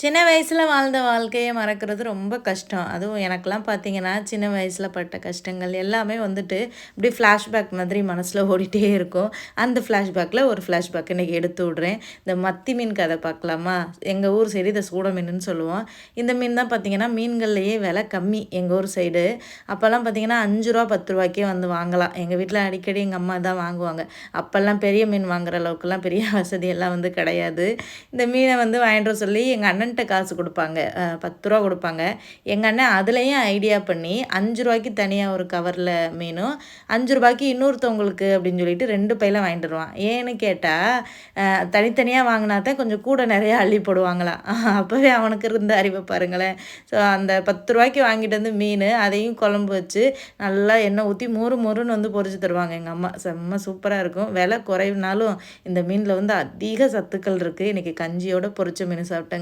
சின்ன வயசில் வாழ்ந்த வாழ்க்கையை மறக்கிறது ரொம்ப கஷ்டம். அதுவும் எனக்கெலாம் பார்த்தீங்கன்னா சின்ன வயசில் பட்ட கஷ்டங்கள் எல்லாமே வந்துட்டு இப்படி ஃப்ளாஷ்பேக் மாதிரி மனசில் ஓடிட்டே இருக்கும். அந்த ஃப்ளாஷ்பேக்கில் ஒரு ஃப்ளாஷ்பேக் இன்றைக்கி எடுத்து விட்றேன். இந்த மத்தி மீன் கதை பார்க்கலாமா? எங்கள் ஊர் சைடு இதை சூட மீனுன்னு சொல்லுவோம். இந்த மீன் தான் பார்த்தீங்கன்னா மீன்கள்லேயே விலை கம்மி எங்கள் ஊர் சைடு. அப்போல்லாம் பார்த்தீங்கன்னா அஞ்சு ரூபா பத்து ரூபாய்க்கே வந்து வாங்கலாம். எங்கள் வீட்டில் அடிக்கடி எங்கள் அம்மா தான் வாங்குவாங்க. அப்போல்லாம் பெரிய மீன் வாங்குற அளவுக்குலாம் பெரிய வசதியெல்லாம் வந்து கிடையாது. இந்த மீனை வந்து வாங்கிட்டு சொல்லி எங்கள் அண்ணன் அண்ணன்ட்ட காசு கொடுப்பாங்க. பத்து ரூபா கொடுப்பாங்க. எங்கள் அண்ணன் அதுலேயும் ஐடியா பண்ணி அஞ்சு ரூபாய்க்கு தனியாக ஒரு கவரில் மீனும் அஞ்சு ரூபாய்க்கு இன்னொருத்தவங்களுக்கு அப்படின்னு சொல்லிட்டு ரெண்டு பையில வாங்கிட்டு வருவான். ஏன்னு கேட்டால் தனித்தனியாக வாங்கினா தான் கொஞ்சம் கூட நிறையா அள்ளி போடுவாங்களாம் அப்போவே அவனுக்கு இருந்த அறிவை பாருங்களேன். ஸோ அந்த பத்து ரூபாய்க்கு வாங்கிட்டு வந்து மீன் அதையும் குழம்பு வச்சு நல்லா எண்ணெய் ஊற்றி மொறு மொறுன்னு வந்து பொறிச்சு தருவாங்க எங்கள் அம்மா. செம்ம சூப்பராக இருக்கும். விலை குறைவுனாலும் இந்த மீனில் வந்து அதிக சத்துக்கள் இருக்குது இன்றைக்கி கஞ்சியோட பொறிச்ச மீன் சாப்பிட்டேங்க.